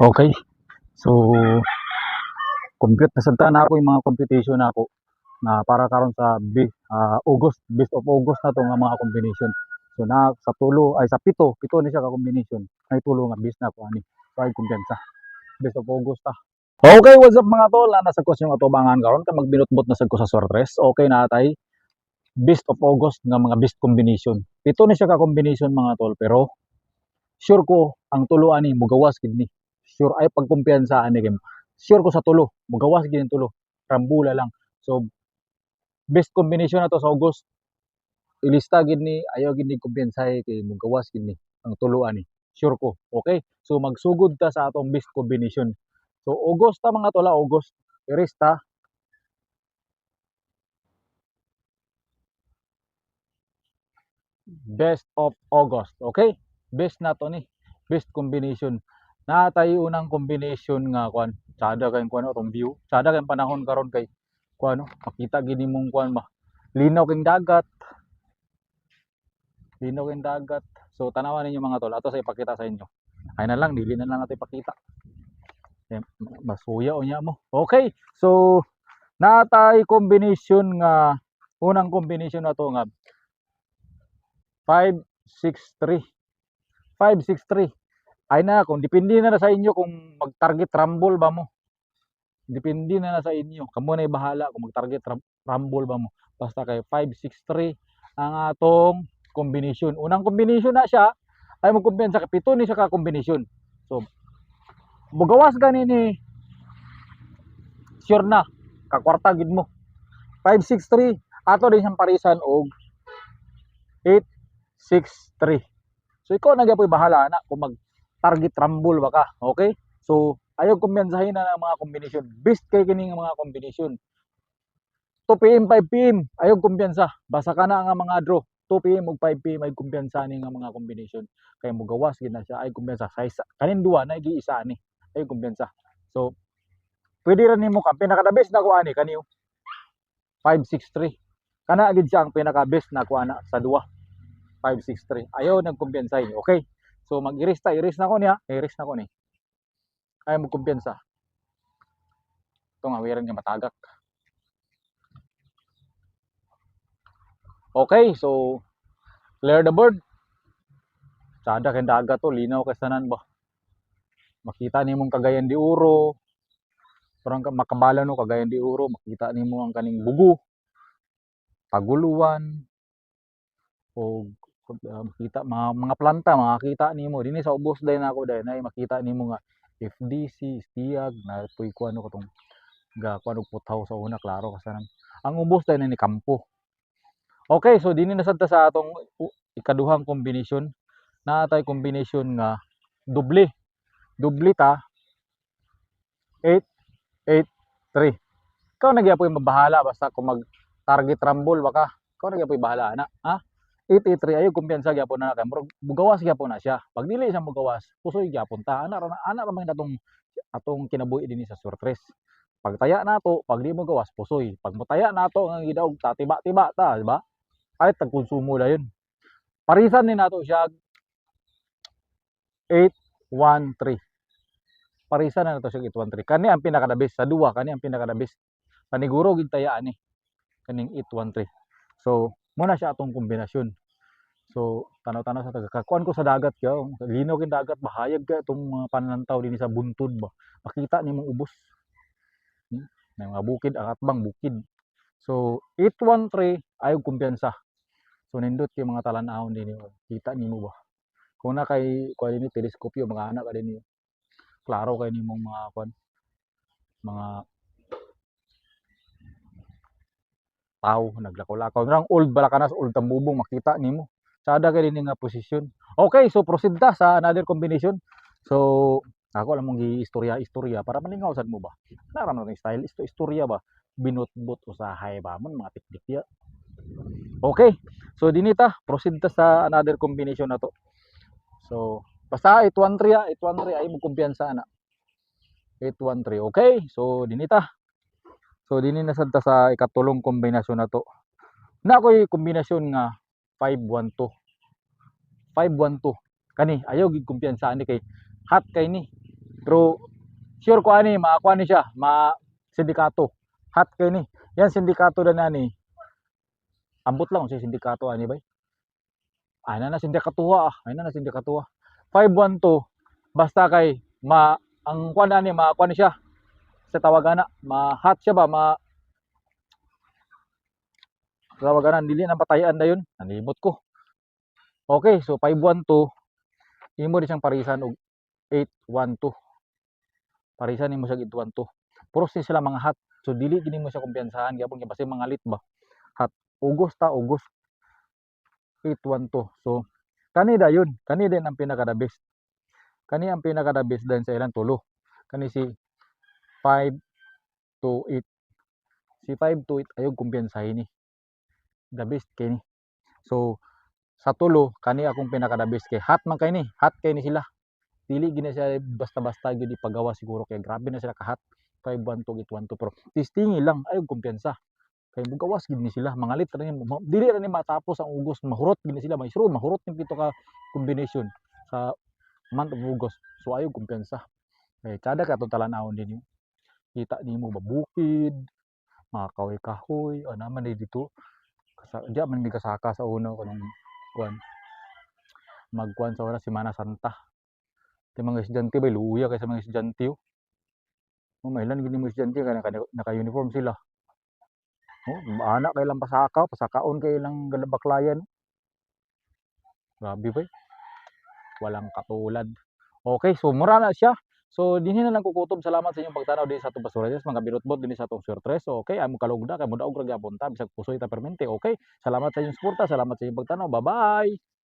Okay. So, compute na sagta na ako yung mga computation na ako na para karon sa ah, August, best of August na to nga mga combination. So na sa tulo ay sa pito, pito ni siya ka combination. Ay tulo nga best na ako ani. So ay kumpiyansa. Best of August ta. Okay, what's up mga tol? Na nasa yung atubangan karon ka magbinutbot na sad ko sa sortres. Okay na tay. Best of August nga mga best combination. Pito ni siya ka combination mga tol pero sure ko ang tulo ani mugawas gid. Sure ay pagkumpiyansa ani kay sure ko sa tulo, mugawas gid ang tulo. Rambula lang. So best combination na to sa August. Ilista gid ni ayaw gid ni kumpiyansahe kay mugawas gid ni ang tulo ani. Sure ko. Okay? So magsugod ta sa atong best combination. So August ta mga tola, August. Irista best of August. Okay? Best na to ni. Best combination. Natay unang combination nga kwan. Sada kay kwan atong view. Sada kay panahon karon kay kwan no. Makita gini mong kwan ba. Linaw kay dagat. Linaw kay dagat. So tanawan ninyo mga tol. Ato sa ipakita sa inyo. Ay na lang, dili na lang natin ipakita. Masuya o niya mo. Okay. So natay combination nga unang combination na to nga 5 6 3 5 6 3 ay na kung depende na, na sa inyo kung mag-target rumble ba mo. Depende na, na sa inyo. Kamo na bahala kung mag-target rumble ba mo. Basta kay 5 6 3 ang atong combination unang combination na siya ay magkumpensa kay pito ni siya ka combination so mugawas gani ni sure na kakwarta gid mo. 5 6 3 ato din siyang parisan og 8 6 3 so ikaw na gyapon bahala na kung mag target rumble ba ka okay? So ayaw kumpensahin na ng mga combination best kay kining mga combination 2 pm 5 pm ayaw kumpensa basta ka na nga mga draw. 2 pm ug 5 pm ay kumpensa ni mga combination kay mugawas gid na siya ay kumpensa sa isa kanin duwa na giisa ni ay kumpensa so pwede ra nimo ka pinaka best na ko ani kaniyo 563 kana gid siya ang pinaka best na ko ana sa duwa. 563 ayaw nagkumpiyansa ini okay so mag-iris ta iris na ko niya. Iris na ko ni ay magkumpiyansa. Ito nga wiran nga matagak. Okay so clear the board sada kay dagat to linaw kay sanan ba? Makita nimong kagayan di uro. Parang ka- makabala no? Kagayan di uro. Makita nimo ang kaning bugo. Paguluan o uh, makita mga mga planta makakita nimo dinhi sa ubos dai nako dai na makita nimo nga FDC stiyag na puy ko ano katong ga kuno putaw sa una klaro kasanan ang ubos dai na ni kampo. Okay so dinhi na sa atong ikaduhang kombinasyon. Na tay kombinasyon nga doble doble ta 8 8 3 ikaw nagyapoy mabahala basta kung mag target rumble baka ikaw nagyapoy bahala na ha 883 ayo kumpiyansa gyapon na kay murag mugawas gyapon na siya. Pag dili siya mugawas pusoy gyapon ta. Ana ra ana ra man atong atong kinabuhi dinhi sa surtres pag taya nato pag di mugawas pusoy. Pag mutaya nato nga gidaog ta tiba-tiba ta di ba? Ay tagkonsumo dayon parisan ni nato siya. 813 parisan na nato siya 813 kani ang pinaka the best sa duwa kani ang pinaka the best paniguro gid tayaan ni kaning 813 so muna siya atong kombinasyon. So tanaw-tanaw sa taga kakuan ko sa dagat kaya linaw kin dagat bahayag ka itong mga panantaw din sa buntod ba? Makita nimong ubos. Hmm? may mga bukid ang atbang bukid. So 813 ayaw kumpiyansa. So nindot kay mga talan-ahon din kita nimo ba? Kung na kay kuan ni teleskopyo mga anak ka din klaro kay nimong mga kuan mga tao naglakaw-lakaw. Nang old balakanas old tambubong makita nimo sada kay dinhi nga posisyon. Okay so proceed ta sa another combination. So ako lang mong gi-istorya istorya. Para maningaw sad mo ba? Nara no ni style. Isto istorya ba? Binutbot usahay ba man mga teknik ya okay so dinita proceed ta sa another combination na to. So basta 813 ah. 813 ay mo kumpiyansa na. 813 okay? So dinita So dinhi na sad ta sa ikatulong kombinasyon na to. Na ko'y kombinasyon nga 512. 512. Kani ayaw gid kumpiyansa ni kay hot kay ni. Pero sure ko ani maakuha ni siya, ma sindikato. Hat kay ni. Yan sindikato na nani. Ambot lang si sindikato ani bay. Ay na sindikatuha ah. Ay na na sindikatuha. 512 basta kay ma ang kuan ani maakuha ni siya sa tawagan na ma-hot siya ba? Ma tawagan na dili na patayan na yun? Nalimot ko. Okay so 512 imo di siyang parisan og 812 parisan nimo siya 812 puros ni sila mga hot. So dili gini mo siya kumpiyansahan. Gyapon kay basi mga lit ba? Hot. Ugos ta ugos. 812 so kani dayon kani din ang pinaka the best. Kani ang pinaka the best din sa ilang tulo. Kani si 5 to 8 si 5 to 8 ayog kumpiyansahin ni the best kay ni. So sa tulo kani akong pinaka the best kay. Hot man kay ni hot kay ni sila. Dili gina siya basta-basta gyud ipagawa siguro kay. Grabe na sila ka hot 512 812 pero testingi lang ayog kumpiyansa. Kay mugawas gid ni sila mga lit ra ni dili ra ni matapos ang ugos mahurot gid ni sila may sure mahurot ni pito ka combination sa month of August so ayog kumpiyansa. Kay kada ka talan-awon din yun kita nimo babukid mga kahoy-kahoy o naman di dito. Kasa diya man mi kasaka sa uno kanang kuan magkuan sa oras Semana Santa. Ti mga estudyante bay luya kay sa mga estudyante oh. Oh mailan gini mga estudyante kay naka, naka-uniform sila. Oh anak kay pasaka pasakaon kay lang galabaklayan. Grabe bay walang katulad. Okay so mura na siya So dinhi na lang kukutob salamat sa inyong pagtanaw din sa atong basura mga birotbot din sa atong surtres. Okay, amo kalugda kay mo daog ra gyapon ta bisag pusoy ta permente. Okay. Salamat sa inyong suporta, salamat sa inyong pagtanaw. Bye-bye.